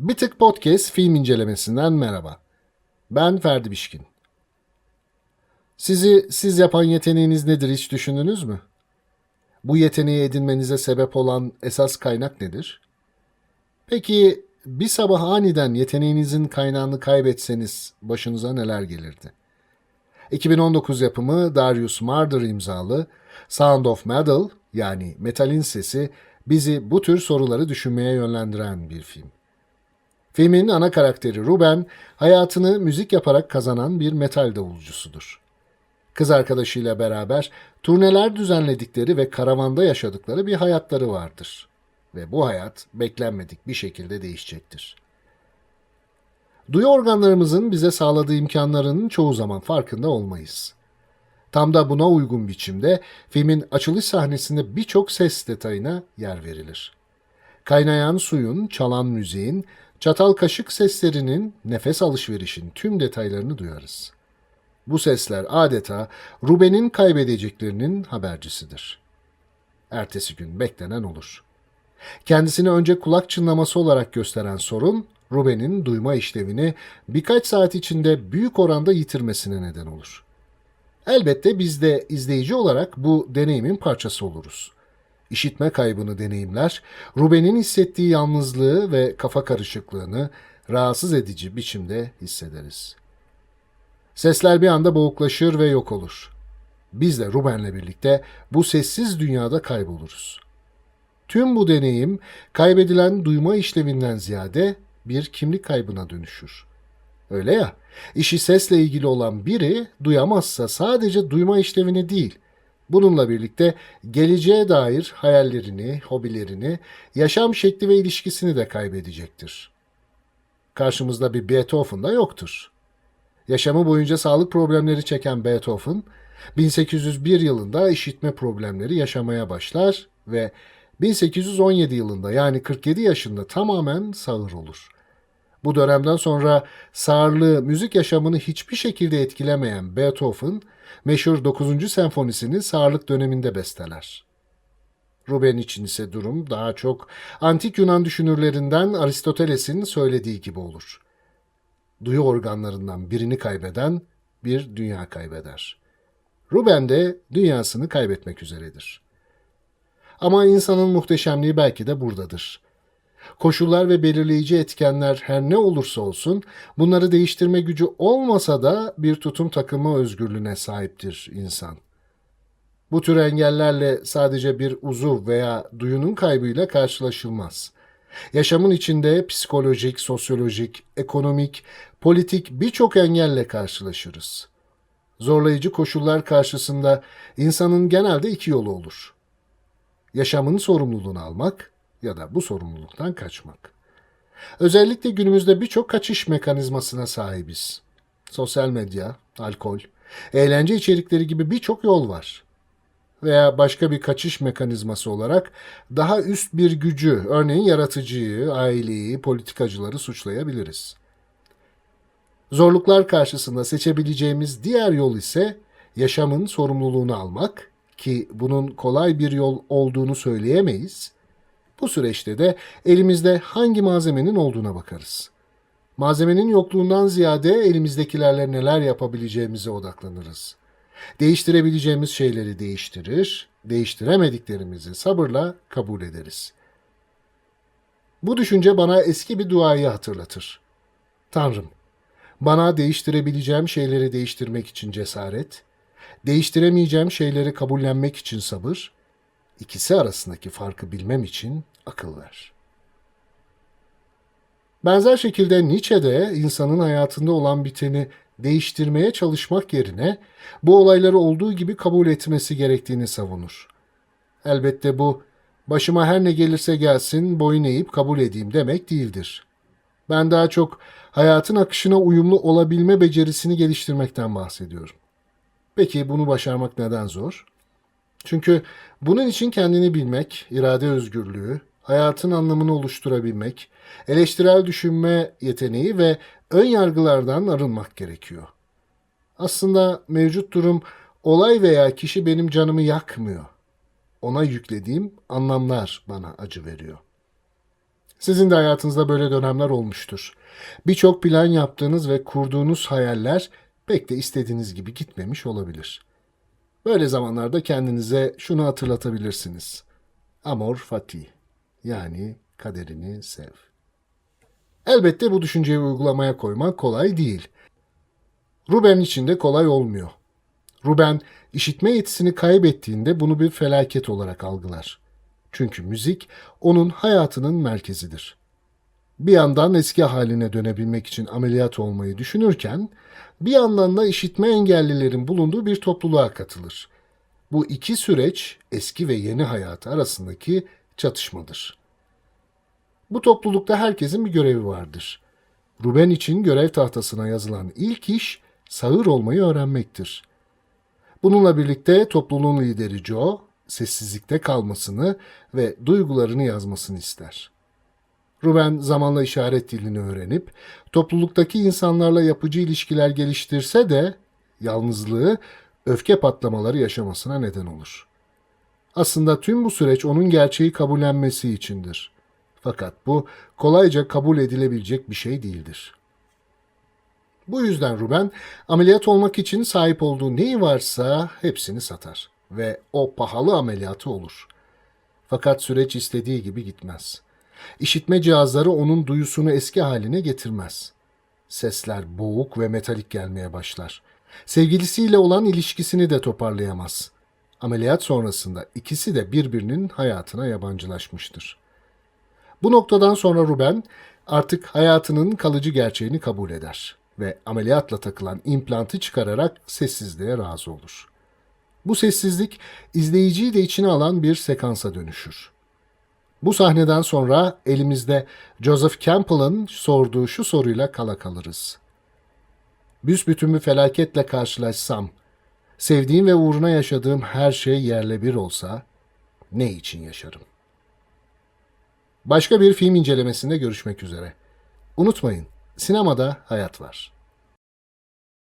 Bir Tık Podcast film incelemesinden merhaba. Ben Ferdi Bişkin. Sizi siz yapan yeteneğiniz nedir hiç düşündünüz mü? Bu yeteneği edinmenize sebep olan esas kaynak nedir? Peki bir sabah aniden yeteneğinizin kaynağını kaybetseniz başınıza neler gelirdi? 2019 yapımı Darius Marder imzalı Sound of Metal yani metalin sesi bizi bu tür soruları düşünmeye yönlendiren bir film. Filmin ana karakteri Ruben, hayatını müzik yaparak kazanan bir metal davulcusudur. Kız arkadaşıyla beraber turneler düzenledikleri ve karavanda yaşadıkları bir hayatları vardır. Ve bu hayat beklenmedik bir şekilde değişecektir. Duyu organlarımızın bize sağladığı imkanların çoğu zaman farkında olmayız. Tam da buna uygun biçimde filmin açılış sahnesinde birçok ses detayına yer verilir. Kaynayan suyun, çalan müziğin, çatal kaşık seslerinin, nefes alışverişin tüm detaylarını duyarız. Bu sesler adeta Ruben'in kaybedeceklerinin habercisidir. Ertesi gün beklenen olur. Kendisini önce kulak çınlaması olarak gösteren sorun, Ruben'in duyma işlevini birkaç saat içinde büyük oranda yitirmesine neden olur. Elbette biz de izleyici olarak bu deneyimin parçası oluruz. İşitme kaybını deneyimler, Ruben'in hissettiği yalnızlığı ve kafa karışıklığını rahatsız edici biçimde hissederiz. Sesler bir anda boğuklaşır ve yok olur. Biz de Ruben'le birlikte bu sessiz dünyada kayboluruz. Tüm bu deneyim kaybedilen duyma işlevinden ziyade bir kimlik kaybına dönüşür. Öyle ya, işi sesle ilgili olan biri duyamazsa sadece duyma işlevini değil, bununla birlikte geleceğe dair hayallerini, hobilerini, yaşam şekli ve ilişkisini de kaybedecektir. Karşımızda bir Beethoven da yoktur. Yaşamı boyunca sağlık problemleri çeken Beethoven, 1801 yılında işitme problemleri yaşamaya başlar ve 1817 yılında yani 47 yaşında tamamen sağır olur. Bu dönemden sonra sağırlığı müzik yaşamını hiçbir şekilde etkilemeyen Beethoven, meşhur 9. senfonisini sağırlık döneminde besteler. Ruben için ise durum daha çok antik Yunan düşünürlerinden Aristoteles'in söylediği gibi olur. Duyu organlarından birini kaybeden bir dünya kaybeder. Ruben de dünyasını kaybetmek üzeredir. Ama insanın muhteşemliği belki de buradadır. Koşullar ve belirleyici etkenler her ne olursa olsun bunları değiştirme gücü olmasa da bir tutum takılma özgürlüğüne sahiptir insan. Bu tür engellerle sadece bir uzuv veya duyunun kaybıyla karşılaşılmaz. Yaşamın içinde psikolojik, sosyolojik, ekonomik, politik birçok engelle karşılaşırız. Zorlayıcı koşullar karşısında insanın genelde iki yolu olur. Yaşamın sorumluluğunu almak ya da bu sorumluluktan kaçmak. Özellikle günümüzde birçok kaçış mekanizmasına sahibiz. Sosyal medya, alkol, eğlence içerikleri gibi birçok yol var. Veya başka bir kaçış mekanizması olarak daha üst bir gücü, örneğin yaratıcıyı, aileyi, politikacıları suçlayabiliriz. Zorluklar karşısında seçebileceğimiz diğer yol ise yaşamın sorumluluğunu almak ki bunun kolay bir yol olduğunu söyleyemeyiz. Bu süreçte de elimizde hangi malzemenin olduğuna bakarız. Malzemenin yokluğundan ziyade elimizdekilerle neler yapabileceğimize odaklanırız. Değiştirebileceğimiz şeyleri değiştirir, değiştiremediklerimizi sabırla kabul ederiz. Bu düşünce bana eski bir duayı hatırlatır. Tanrım, bana değiştirebileceğim şeyleri değiştirmek için cesaret, değiştiremeyeceğim şeyleri kabullenmek için sabır, ikisi arasındaki farkı bilmem için akıl ver. Benzer şekilde Nietzsche de insanın hayatında olan biteni değiştirmeye çalışmak yerine bu olayları olduğu gibi kabul etmesi gerektiğini savunur. Elbette bu başıma her ne gelirse gelsin boyun eğip kabul edeyim demek değildir. Ben daha çok hayatın akışına uyumlu olabilme becerisini geliştirmekten bahsediyorum. Peki bunu başarmak neden zor? Çünkü bunun için kendini bilmek, irade özgürlüğü, hayatın anlamını oluşturabilmek, eleştirel düşünme yeteneği ve ön yargılardan arınmak gerekiyor. Aslında mevcut durum olay veya kişi benim canımı yakmıyor. Ona yüklediğim anlamlar bana acı veriyor. Sizin de hayatınızda böyle dönemler olmuştur. Birçok plan yaptığınız ve kurduğunuz hayaller pek de istediğiniz gibi gitmemiş olabilir. Böyle zamanlarda kendinize şunu hatırlatabilirsiniz. Amor fati yani kaderini sev. Elbette bu düşünceyi uygulamaya koymak kolay değil. Ruben için de kolay olmuyor. Ruben işitme yetisini kaybettiğinde bunu bir felaket olarak algılar. Çünkü müzik onun hayatının merkezidir. Bir yandan eski haline dönebilmek için ameliyat olmayı düşünürken, bir yandan da işitme engellilerin bulunduğu bir topluluğa katılır. Bu iki süreç eski ve yeni hayatı arasındaki çatışmadır. Bu toplulukta herkesin bir görevi vardır. Ruben için görev tahtasına yazılan ilk iş sağır olmayı öğrenmektir. Bununla birlikte topluluğun lideri Joe, sessizlikte kalmasını ve duygularını yazmasını ister. Ruben zamanla işaret dilini öğrenip topluluktaki insanlarla yapıcı ilişkiler geliştirse de yalnızlığı öfke patlamaları yaşamasına neden olur. Aslında tüm bu süreç onun gerçeği kabullenmesi içindir. Fakat bu kolayca kabul edilebilecek bir şey değildir. Bu yüzden Ruben ameliyat olmak için sahip olduğu neyi varsa hepsini satar ve o pahalı ameliyatı olur. Fakat süreç istediği gibi gitmez. İşitme cihazları onun duyusunu eski haline getirmez. Sesler boğuk ve metalik gelmeye başlar. Sevgilisiyle olan ilişkisini de toparlayamaz. Ameliyat sonrasında ikisi de birbirinin hayatına yabancılaşmıştır. Bu noktadan sonra Ruben artık hayatının kalıcı gerçeğini kabul eder ve ameliyatla takılan implantı çıkararak sessizliğe razı olur. Bu sessizlik izleyiciyi de içine alan bir sekansa dönüşür. Bu sahneden sonra elimizde Joseph Campbell'ın sorduğu şu soruyla kala kalırız. Büsbütün bir felaketle karşılaşsam, sevdiğim ve uğruna yaşadığım her şey yerle bir olsa ne için yaşarım? Başka bir film incelemesinde görüşmek üzere. Unutmayın, sinemada hayat var.